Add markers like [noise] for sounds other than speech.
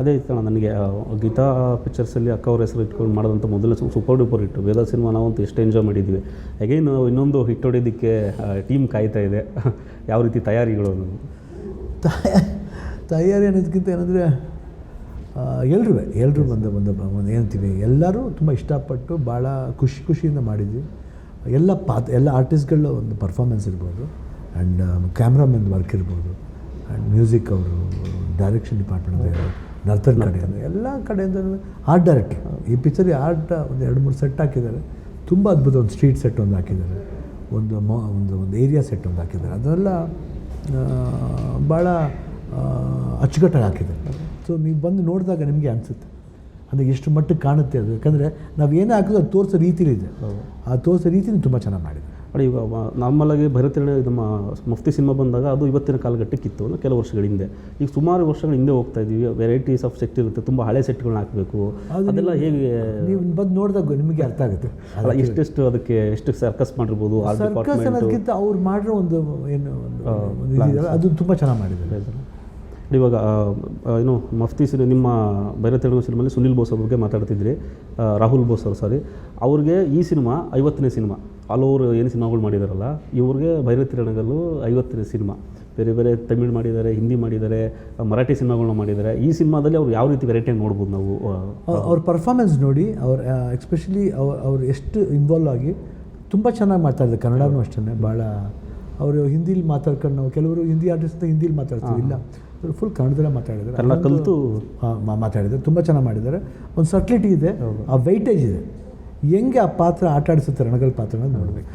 ಅದೇ ಇತ್ತು ಅಣ್ಣ, ನನಗೆ ಗೀತಾ ಪಿಕ್ಚರ್ಸಲ್ಲಿ ಅಕ್ಕ ಅವ್ರ ಹೆಸರು ಇಟ್ಕೊಂಡು ಮಾಡಿದಂಥ ಮೊದಲನೇ ಸೂಪರ್ ಡೂಪರ್ ಹಿಟ್ಟು. ವೇದ ಸಿನಿಮಾ ನಾವಂತೂ ಎಷ್ಟು ಎಂಜಾಯ್ ಮಾಡಿದ್ವಿ. ಅಗೈನ್ ಇನ್ನೊಂದು ಹಿಟ್ ಹೊಡೆಯೋದಕ್ಕೆ ಟೀಮ್ ಕಾಯ್ತಾ ಇದೆ. [laughs] ಯಾವ ರೀತಿ ತಯಾರಿಗಳು ಅನ್ನೋದು? ತಯಾರಿ ಅನ್ನೋದಕ್ಕಿಂತ ಏನಂದರೆ ಎಲ್ಲರೂ ಎಲ್ಲರೂ ಬಂದ ಬಂದ ಏನಂತೀವಿ ಎಲ್ಲರೂ ತುಂಬ ಇಷ್ಟಪಟ್ಟು ಭಾಳ ಖುಷಿ, ಖುಷಿಯಿಂದ ಮಾಡಿದ್ವಿ. ಎಲ್ಲ ಪಾತ್, ಎಲ್ಲ ಆರ್ಟಿಸ್ಟ್ಗಳ ಒಂದು ಪರ್ಫಾರ್ಮೆನ್ಸ್ ಇರ್ಬೋದು. ಆ್ಯಂಡ್ ಕ್ಯಾಮ್ರಾಮನ್ ವರ್ಕ್ ಇರ್ಬೋದು. ಆ್ಯಂಡ್ ಮ್ಯೂಸಿಕ್ ಅವರು ಡೈರೆಕ್ಷನ್ ಡಿಪಾರ್ಟ್ಮೆಂಟ್ ನರ್ತನ್ ಕಡೆಯಿಂದ ಎಲ್ಲ ಕಡೆಯಿಂದ ಆರ್ಟ್ ಡೈರೆಕ್ಟ್ ಈ ಪಿಕ್ಚರಿಗೆ ಆರ್ಟ್ ಒಂದು ಎರಡು ಮೂರು ಸೆಟ್ ಹಾಕಿದ್ದಾರೆ. ತುಂಬ ಅದ್ಭುತ ಒಂದು ಸ್ಟ್ರೀಟ್ ಸೆಟ್ ಒಂದು ಹಾಕಿದ್ದಾರೆ. ಒಂದು ಮ ಒಂದು ಒಂದು ಏರಿಯಾ ಸೆಟ್ ಒಂದು ಹಾಕಿದ್ದಾರೆ. ಅದೆಲ್ಲ ಭಾಳ ಅಚ್ಚುಕಟ್ಟಾಗಿ ಹಾಕಿದ್ದಾರೆ. ಸೊ ನೀವು ಬಂದು ನೋಡಿದಾಗ ನಿಮಗೆ ಅನಿಸುತ್ತೆ. ಅಂದರೆ ಎಷ್ಟು ಮಟ್ಟಿಗೆ ಕಾಣುತ್ತೆ ಅದು. ಯಾಕಂದರೆ ನಾವು ಏನೇ ಹಾಕಿದ್ರು ಅದು ತೋರಿಸೋ ರೀತಿಲಿದೆ ಆ ತೋರಿಸೋ ರೀತಿನೂ ತುಂಬ ಚೆನ್ನಾಗಿ ಮಾಡಿದೆ ಬಟ್ ಈಗ ನಾರ್ಮಲಾಗಿ ಭರತರಣ ನಮ್ಮ ಮುಫ್ತಿ ಸಿನಿಮಾ ಬಂದಾಗ ಅದು ಇವತ್ತಿನ ಕಾಲಘಟ್ಟಕ್ಕಿತ್ತು ಅಂದರೆ ಕೆಲವು ವರ್ಷಗಳ ಹಿಂದೆ. ಈಗ ಸುಮಾರು ವರ್ಷಗಳ ಹಿಂದೆ ಹೋಗ್ತಾ ಇದ್ದೀವಿ ವೆರೈಟೀಸ್ ಆಫ್ ಸೆಟ್ ಇರುತ್ತೆ ತುಂಬ ಹಳೆ ಸೆಟ್ಗಳನ್ನ ಹಾಕಬೇಕು. ಅದೆಲ್ಲ ಹೇಗೆ ನೀವು ಬಂದು ನೋಡಿದಾಗ ನಿಮಗೆ ಅರ್ಥ ಆಗುತ್ತೆ. ಅಲ್ಲ ಎಷ್ಟೆಷ್ಟು ಅದಕ್ಕೆ ಎಷ್ಟು ಸರ್ಕಸ್ ಮಾಡಿರ್ಬೋದು ಸರ್ಕಸ್ ಅನ್ನೋದಕ್ಕಿಂತ ಅವ್ರು ಮಾಡಿರೋ ಒಂದು ಏನು ಅದು ತುಂಬ ಚೆನ್ನಾಗಿ ಮಾಡಿದ್ದಾರೆ. ಇವಾಗ ಏನು ಮಫ್ತಿ ಸಿನಿ ನಿಮ್ಮ ಭೈರತೆರಣ ಸಿನಿಮಾಲಿ ಸುನಿಲ್ ಬೋಸ್ ಅವ್ರ ಬಗ್ಗೆ ಮಾತಾಡ್ತಿದ್ರಿ. ರಾಹುಲ್ ಬೋಸ್ ಅವರು ಸಾರಿ ಅವ್ರಿಗೆ ಈ ಸಿನಿಮಾ ಐವತ್ತನೇ ಸಿನಿಮಾ. ಆಲ್ ಓವರ್ ಏನು ಸಿನಿಮಾಗಳು ಮಾಡಿದಾರಲ್ಲ ಇವ್ರಿಗೆ ಭೈರತಿರಣಗಲ್ಲು ಐವತ್ತನೇ ಸಿನಿಮಾ. ಬೇರೆ ಬೇರೆ ತಮಿಳು ಮಾಡಿದ್ದಾರೆ ಹಿಂದಿ ಮಾಡಿದ್ದಾರೆ ಮರಾಠಿ ಸಿನಿಮಾಗಳನ್ನ ಮಾಡಿದ್ದಾರೆ. ಈ ಸಿನಿಮಾದಲ್ಲಿ ಅವ್ರು ಯಾವ ರೀತಿ ವೆರೈಟಿಯಾಗಿ ನೋಡ್ಬೋದು ನಾವು ಅವ್ರ- ಪರ್ಫಾರ್ಮೆನ್ಸ್ ನೋಡಿ ಅವ್ರ ಎಕ್ಸ್ಪೆಷಲಿ ಅವ್ರು ಅವ್ರು ಎಷ್ಟು ಇನ್ವಾಲ್ವ್ ಆಗಿ ತುಂಬ ಚೆನ್ನಾಗಿ ಮಾತಾಡಿದ್ರು ಕನ್ನಡನೂ ಅಷ್ಟೇ ಭಾಳ. ಅವರು ಹಿಂದಿಲಿ ಮಾತಾಡ್ಕೊಂಡು ನಾವು ಕೆಲವರು ಹಿಂದಿ ಆರ್ಟಿಸ್ಟ್ ಹಿಂದಿಲಿ ಮಾತಾಡ್ತೀವಿ ಇಲ್ಲ. ಫುಲ್ ಕನ್ನಡದಲ್ಲೇ ಮಾತಾಡಿದ್ದಾರೆ. ಎಲ್ಲ ಕಲಿತು ಮಾತಾಡಿದ್ದಾರೆ. ತುಂಬ ಚೆನ್ನಾಗಿ ಮಾಡಿದ್ದಾರೆ. ಒಂದು ಸಟ್ಲಿಟಿ ಇದೆ ಆ ವೈಟೇಜ್ ಇದೆ. ಹೆಂಗೆ ಆ ಪಾತ್ರ ಆಟ ಆಡಿಸುತ್ತೆ ರಣಗಲ್ ಪಾತ್ರನ ನೋಡಬೇಕು.